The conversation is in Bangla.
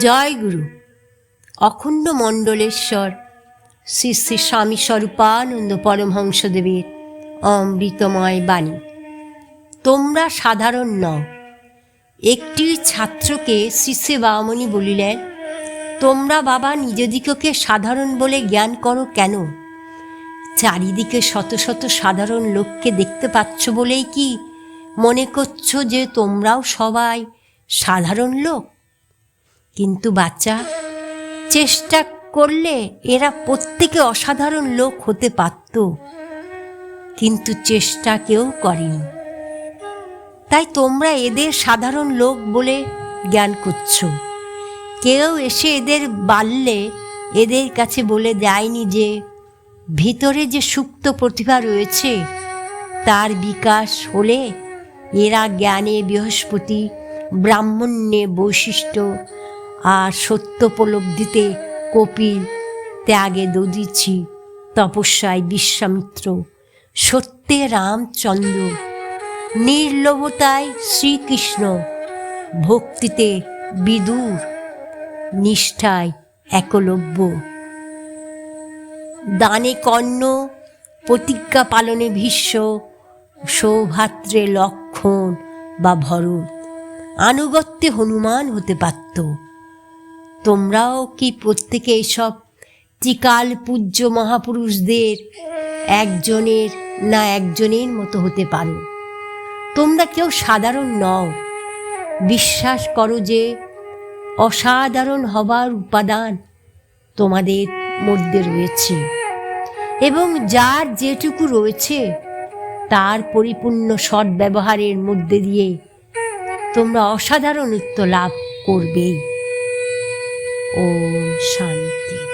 জয় গুরু। অখণ্ড মণ্ডলেশ্বর, শ্রী শ্রী স্বামী স্বরূপানন্দ পরমহংসদেবের অমৃতময় বাণী। তোমরা সাধারণ নও। একটি ছাত্রকে শ্রী বামনি বলিলেন, তোমরা বাবা নিজদিগকে সাধারণ বলে জ্ঞান করো কেন? চারিদিকে শত শত সাধারণ লোককে দেখতে পাচ্ছ বলেই কি মনে করছ যে তোমরাও সবাই সাধারণ লোক? কিন্তু বাচ্চা, চেষ্টা করলে এরা প্রত্যেকে অসাধারণ লোক হতে পারত, কিন্তু চেষ্টা কেউ করেনি। তাই তোমরা এদের সাধারণ লোক বলে জ্ঞান করছ। কেউ এসে এদের বাড়লে, এদের কাছে বলে দেয়নি যে, ভিতরে যে সুপ্ত প্রতিভা রয়েছে, তার বিকাশ হলে এরা জ্ঞানে বৃহস্পতি, ব্রাহ্মণ্যে বৈশিষ্ট্য আর সত্যোপলব্ধিতে কপিল ত্যাগে দদিছি তপস্যায় বিশ্বামিত্র। সত্যে রামচন্দ্র, নির্লভতায় শ্রীকৃষ্ণ, ভক্তিতে বিদুর, নিষ্ঠায় একলব্য। দানে কর্ণ, প্রতিজ্ঞা পালনে ভীষ্ম সৌভাত্রে লক্ষণ বা ভরত। আনুগত্যে হনুমান হতে পারত। তোমরাও কি প্রত্যেকে এইসব ত্রিকাল পূজ্য মহাপুরুষদের একজনের না একজনের মতো হতে পারো? তোমরা কেউ সাধারণ নও। বিশ্বাস করো যে অসাধারণ হবার উপাদান তোমাদের মধ্যে রয়েছে এবং যার যেটুকু রয়েছে তার পরিপূর্ণ সদ্ব্যবহারের মধ্যে দিয়ে তোমরা অসাধারণত্ব লাভ করবেই। ओम शांति।